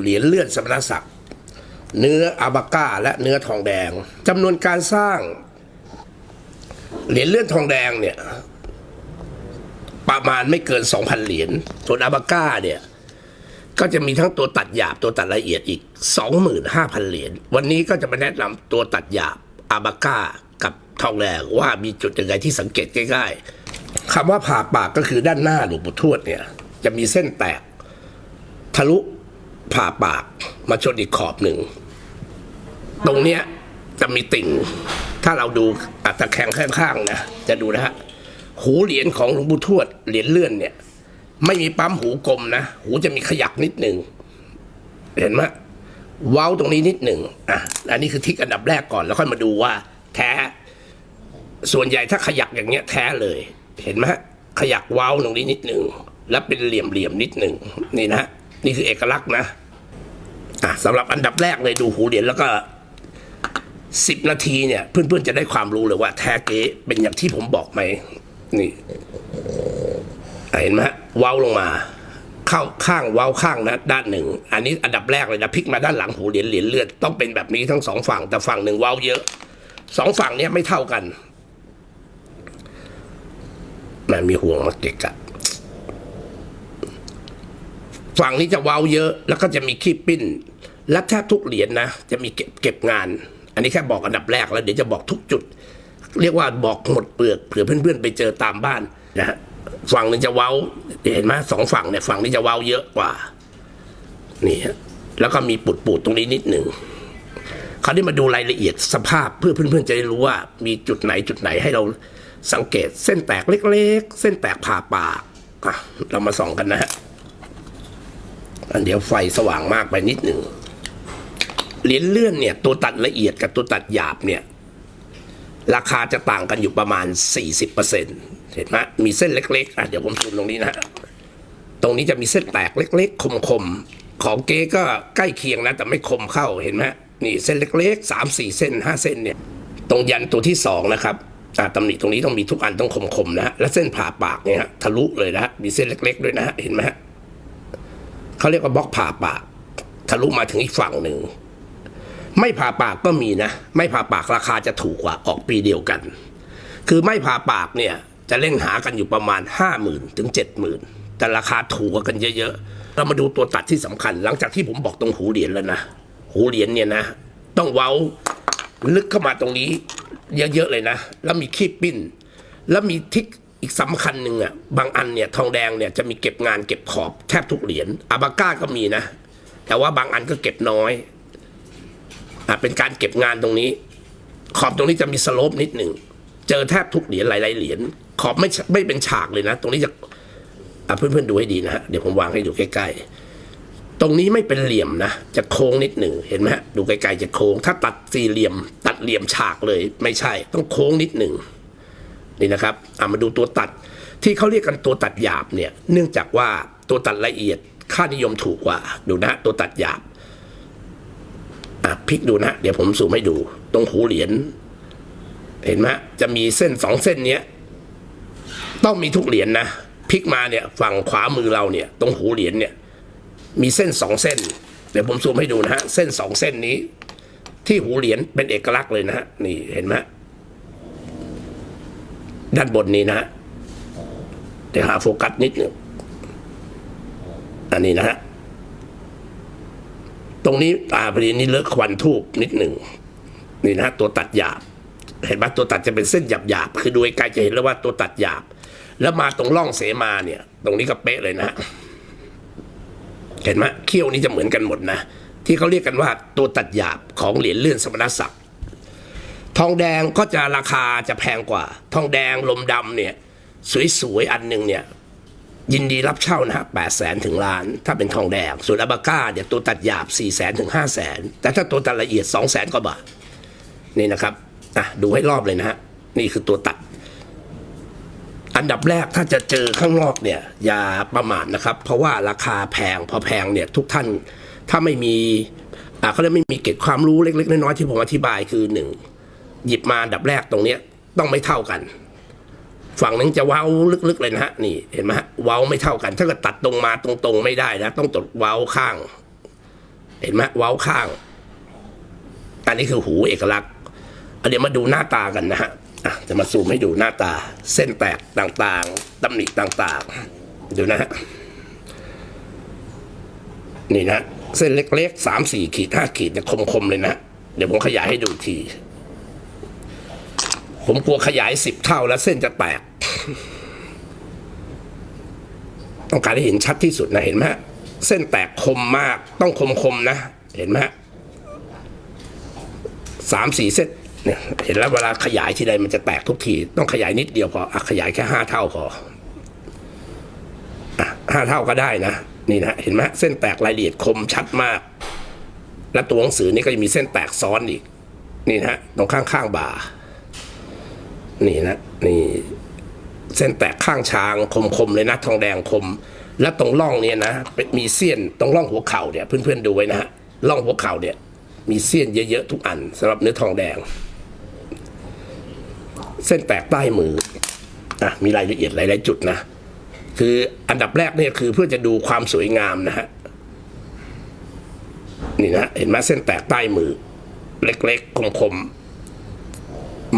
เหรียญเลื่อนสมณศักดิ์เนื้ออาบาก้าและเนื้อทองแดงจำนวนการสร้าง เหรียญเลื่อนทองแดงเนี่ยประมาณไม่เกิน 2,000 เหรียญส่วนอาบาก้าเนี่ยก็จะมีทั้งตัวตัดหยาบตัวตัดละเอียดอีก 25,000 เหรียญวันนี้ก็จะมาแนะนำตัวตัดหยาบอาบาก้ากับทองแดงว่ามีจุดยังไงที่สังเกตง่ายๆคำว่าผ่าปากก็คือด้านหน้าหลวงปู่ทวดเนี่ยจะมีเส้นแตกทะลุ ผ่าปากมาชนอีกขอบหนึ่ง ตรงเนี้ยจะมีติ่ง ถ้าเราดูอัตะแคงข้างๆนะจะดูนะฮะหูเหรียญของหลวงปู่ทวดเหรียญเลื่อนเนี่ย ไม่มีปั๊มหูกลมนะหูจะมีขยักนิดหนึ่งเห็นไหมเว้าตรงนี้นิดหนึ่งอะอันนี้คือทิกอันดับแรกก่อนแล้วค่อยมาดูว่า แท้ ส่วนใหญ่ถ้าขยักอย่างเงี้ยแท้เลย เห็นไหมขยักเว้าตรงนี้นิดหนึ่งแล้วเป็นเหลี่ยมเหลี่ยมนิดหนึ่งนี่นะนี่คือเอกลักษณ์นะ สำหรับอันดับแรกเลยดูหูเหรียญแล้วก็สิบนาทีเนี่ย เพื่อนๆจะได้ความรู้เลยว่าแท้เก๊เป็นอย่างที่ผมบอกไหมนี่เห็นไหมเว้าลงมา เข้าข้างเว้าข้างนะด้านหนึ่ง อันนี้อันดับแรกเลยนะพลิกมาด้านหลังหูเหรียญเหรียญเลือดต้องเป็นแบบนี้ทั้งสองฝั่งแต่ฝั่งหนึ่งเว้าเยอะสองฝั่งเนี้ยไม่เท่ากันมันมีห่วงมาเกะกะฝั่งนี้จะเว้าเยอะ แล้วก็จะมีขี้ปิ้น และแทบทุกเหรียญนะ จะมีเก็บเก็บงาน อันนี้แค่บอกอันดับแรกแล้วเดี๋ยวจะบอกทุกจุด เรียกว่าบอกหมดเปลือกเผื่อเพื่อนๆไปเจอตามบ้านนะฮะฝั่งนึงจะเว้าเห็นไหมสองฝั่งเนี่ยฝั่งนี้จะเว้าเยอะกว่านี่ฮะแล้วก็มีปุดปูดๆตรงนี้นิดหนึ่งคราวนี้มาดูรายละเอียดสภาพเพื่อเพื่อนๆจะได้รู้ว่ามีจุดไหนจุดไหนให้เราสังเกตเส้นแตกเล็ก ๆ เส้นแตกผ่าปากเรามาส่องกันนะฮะอันเดี๋ยวไฟสว่างมากไปนิดหนึ่ง เหรียญเลื่อนเนี่ยตัวตัดละเอียดกับตัวตัดหยาบเนี่ยราคาจะต่างกันอยู่ประมาณ 40%เห็นไหมมีเส้นเล็กๆอะเดี๋ยวผมซูมตรงนี้นะตรงนี้จะมีเส้นแตกเล็ก ๆ คมๆ ของเก๊ก็ใกล้เคียงนะแต่ไม่คมเข้าเห็นไหมนี่เส้นเล็กๆสามสี่เส้นห้าเส้นเนี่ยตรงยันตัวที่สองนะครับอ่าตำหนิตรงนี้ต้องมีทุกอันต้องคมๆนะฮะและเส้นผ่าปากเนี่ยทะลุเลยนะมีเส้นเล็ก ๆ ด้วยนะเห็นไหมเขาเรียกว่าบล็อกผ่าปากทะลุมาถึงอีกฝั่งหนึ่ง ไม่ผ่าปากก็มีนะ ไม่ผ่าปากราคาจะถูกกว่าออกปีเดียวกัน คือไม่ผ่าปากเนี่ยจะเล่นหากันอยู่ประมาณห้าหมื่นถึงเจ็ดหมื่นแต่ราคาถูกกว่ากันเยอะๆ เรามาดูตัวตัดที่สำคัญ หลังจากที่ผมบอกตรงหูเหรียญแล้วนะ หูเหรียญเนี่ยนะ ต้องเว้าลึกเข้ามาตรงนี้เยอะๆเลยนะ แล้วมีขี้ปิ้น แล้วมีทิกอีกสำคัญหนึ่งอะบางอันเนี่ยทองแดงเนี่ยจะมีเก็บงานเก็บขอบแทบทุกเหรียญอาบาก้าก็มีนะ แต่ว่าบางอันก็เก็บน้อย เป็นการเก็บงานตรงนี้ ขอบตรงนี้จะมีสโลปนิดหนึ่ง เจอแทบทุกเหรียญหลายๆเหรียญขอบไม่ไม่เป็นฉากเลยนะ ตรงนี้จะอะเพื่อนๆดูให้ดีนะฮะเดี๋ยวผมวางให้ดูใกล้ๆ ตรงนี้ไม่เป็นเหลี่ยมนะ จะโค้งนิดหนึ่งเห็นไหมฮะดูไกลๆจะโค้ง ถ้าตัดสี่เหลี่ยม ตัดเหลี่ยมฉากเลย ไม่ใช่ ต้องโค้งนิดหนึ่งนี่นะครับอะมาดูตัวตัดที่เขาเรียกกันตัวตัดหยาบเนี่ย เนื่องจากว่าตัวตัดละเอียดค่านิยมถูกกว่า ดูนะตัวตัดหยาบ อะพลิกดูนะ เดี๋ยวผมสูมให้ดู ตรงหูเหรียญเห็นไหมจะมีเส้นสองเส้นเนี้ย ต้องมีทุกเหรียญนะพลิกมาเนี่ย ฝั่งขวามือเราเนี่ย ตรงหูเหรียญเนี่ย มีเส้นสองเส้น เดี๋ยวผมซูมให้ดูนะฮะ เส้นสองเส้นนี้ ที่หูเหรียญเป็นเอกลักษณ์เลยนะฮะนี่เห็นไหมด้านบนนี้นะฮะเดี๋ยวหาโฟกัสนิดหนึ่งอันนี้นะฮะ ตรงนี้ตาพอดีนี้เลิกควันทูบนิดหนึ่งนี่นะตัวตัดหยาบ เห็นไหมตัวตัดจะเป็นเส้นหยาบหยาบคือดูไกลๆจะเห็นแล้วว่าตัวตัดหยาบ แล้วมาตรงร่องเสมาเนี่ย ตรงนี้ก็เป๊ะเลยนะฮะเห็นไหมเขี้ยวนี้จะเหมือนกันหมดนะที่เขาเรียกกันว่าตัวตัดหยาบของเหรียญเลื่อนสมณศักดิ์ทองแดงก็จะราคาจะแพงกว่า ทองแดงลมดำเนี่ย สวยๆอันหนึ่งเนี่ย ยินดีรับเช่านะฮะแปดแสนถึงล้าน ถ้าเป็นทองแดง ส่วนอาบาก้าเนี่ยตัวตัดหยาบสี่แสนถึงห้าแสนแต่ถ้าตัวตัดละเอียดสองแสนกว่าบาทนี่นะครับอะดูให้รอบเลยนะฮะนี่คือตัวตัด อันดับแรกถ้าจะเจอข้างนอกเนี่ย อย่าประมาทนะครับ เพราะว่าราคาแพงพอแพงเนี่ยทุกท่านถ้าไม่มีอ่าเขาเรียกไม่มีเกร็ดความรู้เล็ก ๆ น้อยๆที่ผมอธิบายคือหนึ่งหยิบมาอันดับแรกตรงเนี้ยต้องไม่เท่ากัน ฝั่งนึงจะเว้าลึกๆเลยนะฮะนี่เห็นไหมฮะเว้าไม่เท่ากัน ถ้าเกิดตัดตรงมาตรงๆไม่ได้นะ ต้องตดเว้าข้าง เห็นไหมเว้าข้าง อันนี้คือหูเอกลักษณ์เดี๋ยวมาดูหน้าตากันนะฮะจะมาซูมให้ดูหน้าตา เส้นแตกต่างๆตำหนิต่างๆดูนะฮะนี่นะ เส้นเล็กๆสามสี่ขีดห้าขีดเนี่ยคมๆเลยนะ เดี๋ยวผมขยายให้ดูที ผมกลัวขยายสิบเท่าแล้วเส้นจะแตก ต้องการให้เห็นชัดที่สุดนะเห็นไหมเส้นแตกคมมากต้องคมคมนะ เห็นไหมฮะสามสี่เส้นเนี่ยเห็นแล้วเวลาขยายทีใดมันจะแตกทุกที ต้องขยายนิดเดียวพออขยายแค่ห้าเท่าพอห้าเท่าก็ได้นะ นี่นะเห็นไหมเส้นแตกรายละเอียดคมชัดมาก และตัวหนังสือนี่ก็จะมีเส้นแตกซ้อนอีก นี่นะฮะตรงข้างๆบ่า นี่นะนี่เส้นแตกข้างช้างคมๆเลยนะทองแดงคม และตรงร่องเนี่ยนะเป็นมีเสี้ยนตรงร่องหัวเข่าเนี่ยเพื่อนๆดูไว้นะฮะร่องหัวเข่าเนี่ย มีเสี้ยนเยอะๆทุกอันสำหรับเนื้อทองแดง เส้นแตกใต้มืออะมีรายละเอียดหลายๆจุดนะคืออันดับแรกเนี่ยคือเพื่อจะดูความสวยงามนะฮะนี่นะเห็นไหมเส้นแตกใต้มือ เล็กๆคมๆ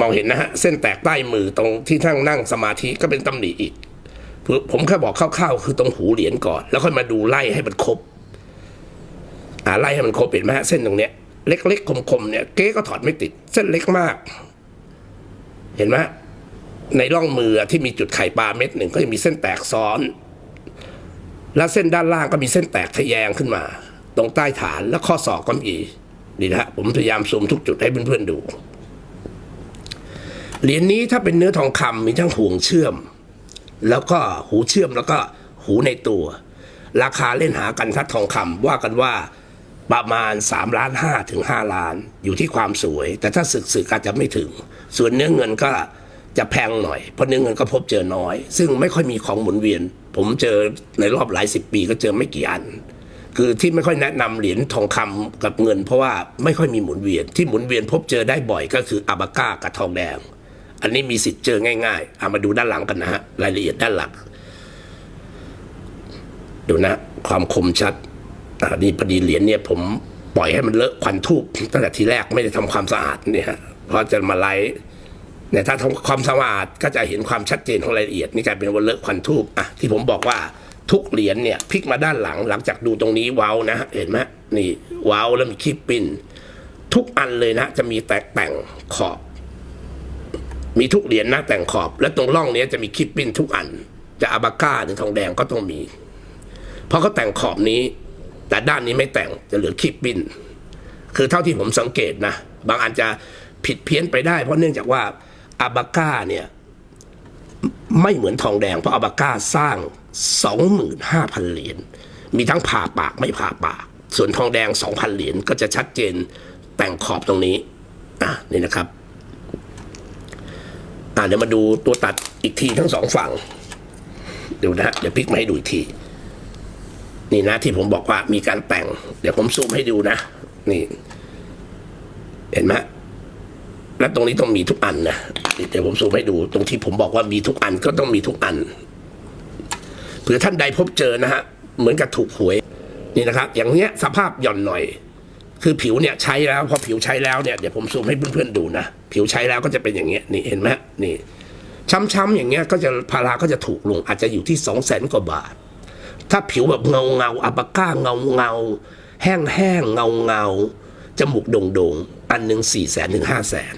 มองเห็นนะฮะ เส้นแตกใต้มือตรงที่ทั้งนั่งสมาธิก็เป็นตำหนิอีก ผมแค่บอกคร่าวๆคือตรงหูเหรียญก่อน แล้วค่อยมาดูไล่ให้มันครบอ่าไล่ให้มันครบเห็นไหมฮะเส้นตรงเนี้ย เล็กๆคมๆเนี่ยเก๊ก็ถอดไม่ติด เส้นเล็กมาก เห็นไหมในร่องมือที่มีจุดไข่ปลาเม็ดหนึ่งก็จะมีเส้นแตกซ้อน แล้วเส้นด้านล่างก็มีเส้นแตกทะแยงขึ้นมา ตรงใต้ฐานแล้วข้อศอกก็มีดีนะฮะผมพยายามซูมทุกจุดให้เพื่อนๆดู เหรียญนี้ถ้าเป็นเนื้อทองคำมีทั้งห่วงเชื่อม แล้วก็หูเชื่อมแล้วก็หูในตัว ราคาเล่นหากันทัดทองคำว่ากันว่าประมาณ3ล้านห้าถึง5ล้าน อยู่ที่ความสวย แต่ถ้าสึกสึกอาจจะไม่ถึง ส่วนเนื้อเงินก็จะแพงหน่อย เพราะเนื้อเงินก็พบเจอน้อย ซึ่งไม่ค่อยมีของหมุนเวียน ผมเจอในรอบหลายสิบปีก็เจอไม่กี่อัน คือที่ไม่ค่อยแนะนำเหรียญทองคำกับเงิน เพราะว่าไม่ค่อยมีหมุนเวียนที่หมุนเวียนพบเจอได้บ่อยก็คืออาบาก้ากับทองแดง อันนี้มีสิทธิ์เจอง่ายๆเอามาดูด้านหลังกันนะฮะรายละเอียดด้านหลังดูนะ ความคมชัดอ่านี่พอดีเหรียญเนี่ย ผมปล่อยให้มันเลอะควันทูบตั้งแต่ทีแรกไม่ได้ทำความสะอาดเนี่ยเพราะจะมาไลฟ์เนี่ยถ้าทำความสะอาดก็จะเห็นความชัดเจนของรายละเอียดนี่กลายเป็นว่าเลอะควันทูบอะที่ผมบอกว่าทุกเหรียญเนี่ยพลิกมาด้านหลังหลังจากดูตรงนี้เว้านะเห็นไหมนี่เว้าแล้วมีคีบปิ้นทุกอันเลยนะ จะมีแตกแต่งขอบ มีทุกเหรียญหน้าแต่งขอบ และตรงร่องนี้จะมีคิปปิ้นทุกอัน จะอาบาก้าหรือทองแดงก็ต้องมี เพราะเขาแต่งขอบนี้ แต่ด้านนี้ไม่แต่งจะเหลือคิปปิ้น คือเท่าที่ผมสังเกตนะ บางอันจะผิดเพี้ยนไปได้ เพราะเนื่องจากว่าอาบาก้าเนี่ยไม่เหมือนทองแดง เพราะอาบาก้าสร้าง 25,000 เหรียญมีทั้งผ่าปากไม่ผ่าปาก ส่วนทองแดง 2,000 เหรียญก็จะชัดเจนแต่งขอบตรงนี้อะนี่นะครับ เดี๋ยวมาดูตัวตัดอีกทีทั้งสองฝั่งดูนะฮะเดี๋ยวพลิกมาให้ดูอีกที นี่นะที่ผมบอกว่ามีการแต่ง เดี๋ยวผมซูมให้ดูนะ นี่ เห็นไหมและตรงนี้ต้องมีทุกอันนะเดี๋ยวผมซูมให้ดู ตรงที่ผมบอกว่ามีทุกอันก็ต้องมีทุกอันเผื่อท่านใดพบเจอนะฮะเหมือนกับถูกหวยนี่นะครับ อย่างเนี้ยสภาพหย่อนหน่อย คือผิวเนี่ยใช้แล้วพอผิวใช้แล้วเนี่ยเดี๋ยวผมซูมให้เพื่อนๆดูนะผิวใช้แล้วก็จะเป็นอย่างเงี้ยนี่เห็นไหมนี่ช้ำๆอย่างเงี้ยก็จะพาราก็จะถูกลงอาจจะอยู่ที่สองแสนกว่าบาท ถ้าผิวแบบเงาเงาอัปาก้าเงาเงาแห้งแห้งเงาเงาจมูกโด่งๆอันหนึ่งสี่แสนถึงห้าแสน